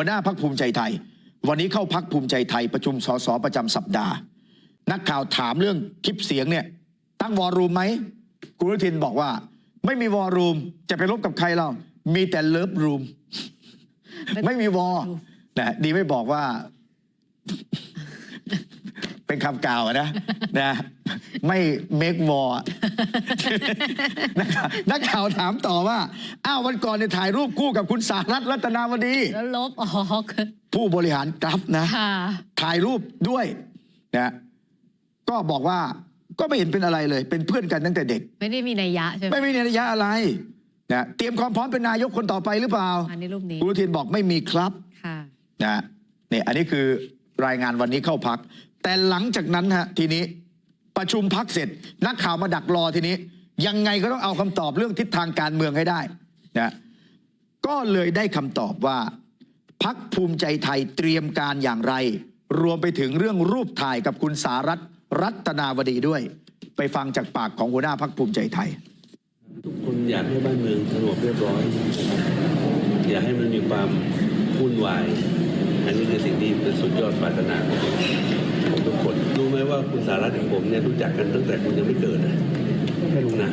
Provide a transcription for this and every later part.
หัวหน้าพักภูมิใจไทย วันนี้เข้าพักภูมิใจไทยประชุมสสประจำสัปดาห์ นักข่าวถามเรื่องคลิปเสียงเนี่ย ตั้งวอลลุ่มไหมคุณอนุทินบอกว่า ไม่มีวอลลุ่มจะไปลบกับใครเรา มีแต่เลิฟรูมไม่มีวอลนะดีไม่บอกว่า เป็นคำกล่าวอะนะนะ ไม่เมกวอร์นักข่าวนักข่าวถามต่อว่า อ้าววันก่อนเนี่ยถ่ายรูปคู่กับคุณสารัตน์รัตนาวดี แล้วลบออกผู้บริหารกราฟนะค่ะถ่ายรูปด้วยนะก็บอกว่าก็ไม่เห็นเป็นอะไรเลย เป็นเพื่อนกันตั้งแต่เด็ก ไม่ได้มีนัยยะใช่ไหมไม่มีนัยยะอะไรนะเตรียมความพร้อมเป็นนายกคนต่อไปหรือเปล่าอันนี้รูปนี้คุณอนุทินบอกไม่มีครับค่ะนะเนี่ยอันนี้คือรายงานวันนี้เข้าพัก แต่หลังจากนั้นฮะทีนี้ ประชุมพักเสร็จ นักข่าวมาดักรอทีนี้ ยังไงก็ต้องเอาคำตอบเรื่องทิศทางการเมืองให้ได้นะก็เลยได้คำตอบว่าพักภูมิใจไทยเตรียมการอย่างไร รวมไปถึงเรื่องรูปถ่ายกับคุณสารัตรัตนาวดีด้วย ไปฟังจากปากของหัวหน้าพักภูมิใจไทย ทุกคนอยากให้บ้านเมืองสงบเรียบร้อย อยากให้มันมีความวุ่นวาย อันนี้คือสิ่งที่เป็นสุดยอดปรารถนาของ มว่าคุณสารัตน์กับผมเนี่ยรู้จักกันตั้งแต่คุณยังไม่เกิดนะไม่รู้นะ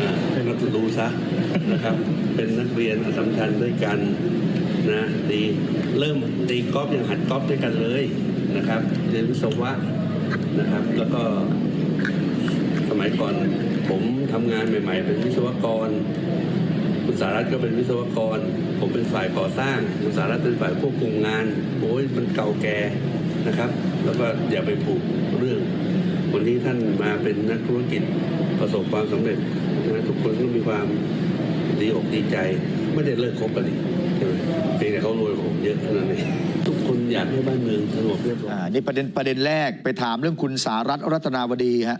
อ่าก็รู้ซะนะครับ เป็นนักเรียนอัสสัมชัญด้วยกันนะตีเริ่มตีกอล์ฟยังหัดกอล์ฟด้วยกันเลยนะครับเรียนวิศวะนะครับ แล้วก็สมัยก่อนผมทำงานใหม่ ๆ เป็นวิศวกร คุณสารัตน์ก็เป็นวิศวกร ผมเป็นฝ่ายก่อสร้าง คุณสารัตน์เป็นฝ่ายควบคุมงานโอ้ยมันเก่าแก่ นะครับ แล้วก็อย่าไปผูกเรื่อง วันนี้ท่านมาเป็นนักธุรกิจประสบความสำเร็จนะทุกคนก็มีความดีอกดีใจ ไม่ได้เลิกคบกันนี่ใช่ไหมเพียงแต่เขารวยกว่าผมเยอะเท่านั้นเองทุกคนอยากให้บ้านเมืองสงบเรียบร้อยอ่านี่ประเด็นประเด็นแรกไปถามเรื่องคุณสารัตน์รัตนาวดีฮะ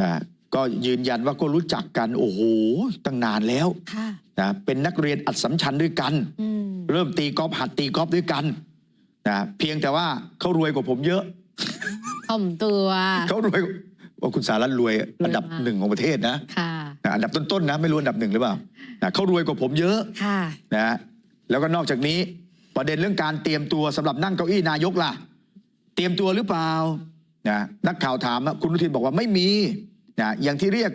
อ่าก็ยืนยันว่าก็รู้จักกัน โอ้โหตั้งนานแล้วค่ะนะเป็นนักเรียนอัดสัมชัญด้วยกันอืมเริ่มตีกอล์ฟหัดตีกอล์ฟด้วยกัน นะเพียงแต่ว่าเขารวยกว่าผมเยอะถ่อมตัว เขารวยว่าคุณสารัตน์รวยอันดับรวยมากหนึ่งของประเทศนะค่ะนะอันดับต้นๆนะไม่รู้อันดับหนึ่งหรือเปล่านะเขารวยกว่าผมเยอะค่ะนะแล้วก็นอกจากนี้ประเด็นเรื่องการเตรียมตัวสำหรับนั่งเก้าอี้นายกล่ะ เตรียมตัวหรือเปล่านะนักข่าวถามอะคุณอนุทินบอกว่าไม่มีนะอย่างที่เรียก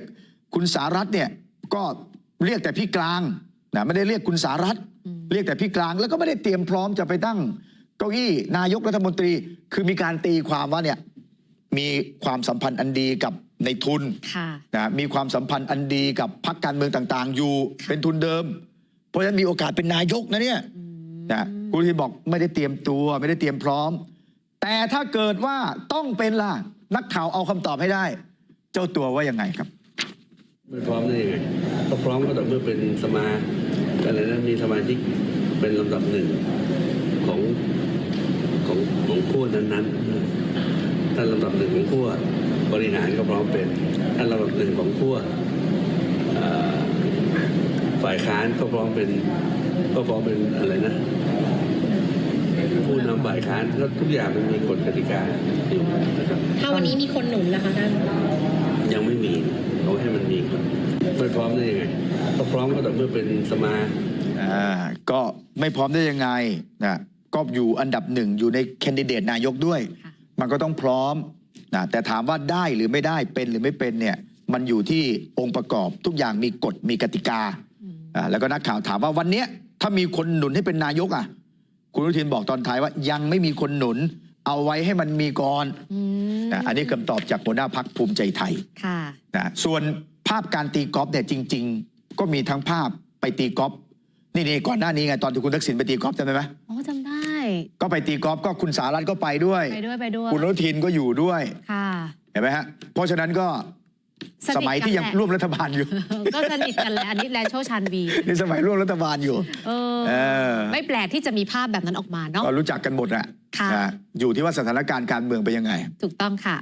คุณสารัตน์เนี่ยก็เรียกแต่พี่กลางนะไม่ได้เรียกคุณสารัตน์อืมเรียกแต่พี่กลางแล้วก็ไม่ได้เตรียมพร้อมจะไปตั้ง เก้าอี้นายกรัฐมนตรีคือมีการตีความว่าเนี่ยมีความสัมพันธ์อันดีกับในทุนค่ะนะมีความสัมพันธ์อันดีกับพรรคการเมืองต่าง ๆ อยู่ค่ะเป็นทุนเดิม เพราะฉะนั้นมีโอกาสเป็นนายกนะเนี่ยอืมนะคุณอนุทินบอกไม่ได้เตรียมตัวไม่ได้เตรียมพร้อม แต่ถ้าเกิดว่าต้องเป็นล่ะนักข่าวเอาคำตอบให้ได้ เจ้าตัวว่ายังไงครับไม่พร้อมได้ยังไงก็พร้อมก็ต่อเมื่อเป็นสมาอะไรนะมีสมาชิกเป็นลำดับหนึ่งของของของขั้วนั้นๆท่านลำดับหนึ่งของขั้วบริหารก็พร้อมเป็นท่านลำดับหนึ่งของขั้วเอ่อฝ่ายค้านก็พร้อมเป็นก็พร้อมเป็นอะไรนะผู้นำฝ่ายค้านก็ทุกอย่างมันมีกฎกติกาอยู่นะครับถ้าวันนี้มีคนหนุนนะคะท่านยังไม่มีเขาให้มันมีก่อนไม่พร้อมได้ยังไงก็พร้อมก็ต่อเมื่อเป็นสมา อ่าก็ไม่พร้อมได้ยังไงนะก็อยู่อันดับหนึ่งอยู่ในแคนดิเดตนายกด้วย ค่ะ มันก็ต้องพร้อมนะแต่ถามว่าได้หรือไม่ได้เป็นหรือไม่เป็นเนี่ยมันอยู่ที่องค์ประกอบทุกอย่างมีกฎมีกติกาอืมอ่าแล้วก็นักข่าวถามว่าวันเนี้ยถ้ามีคนหนุนให้เป็นนายกอะ คุณอนุทินบอกตอนท้ายว่ายังไม่มีคนหนุน เอาไว้ให้มันมีก่อนอืมนะอันนี้คำตอบจากหัวหน้าพักภูมิใจไทย ค่ะ นะส่วนภาพการตีกอล์ฟเนี่ยจริง ๆ ก็มีทั้งภาพไปตีกอล์ฟ นี่นี่ก่อนหน้านี้ไงตอนที่คุณทักษิณไปตีกอล์ฟจำได้ไหมอ๋อจำได้ ก็ไปตีกอล์ฟก็คุณสารัตน์ก็ไปด้วย ไปด้วยไปด้วย คุณอนุทินก็อยู่ด้วยค่ะเห็นไหมฮะเพราะฉะนั้นก็สนิทกันสมัยที่ยังแหละร่วมรัฐบาลอยู่ ก็สนิทกันแหละอันนี้แลนโชชันวีในสมัยร่วมรัฐบาลอยู่เออเออไม่แปลกที่จะมีภาพแบบนั้นออกมาเนาะก็รู้จักกันหมดแหละค่ะนะอยู่ที่ว่าสถานการณ์การเมืองเป็นยังไง ถูกต้องค่ะ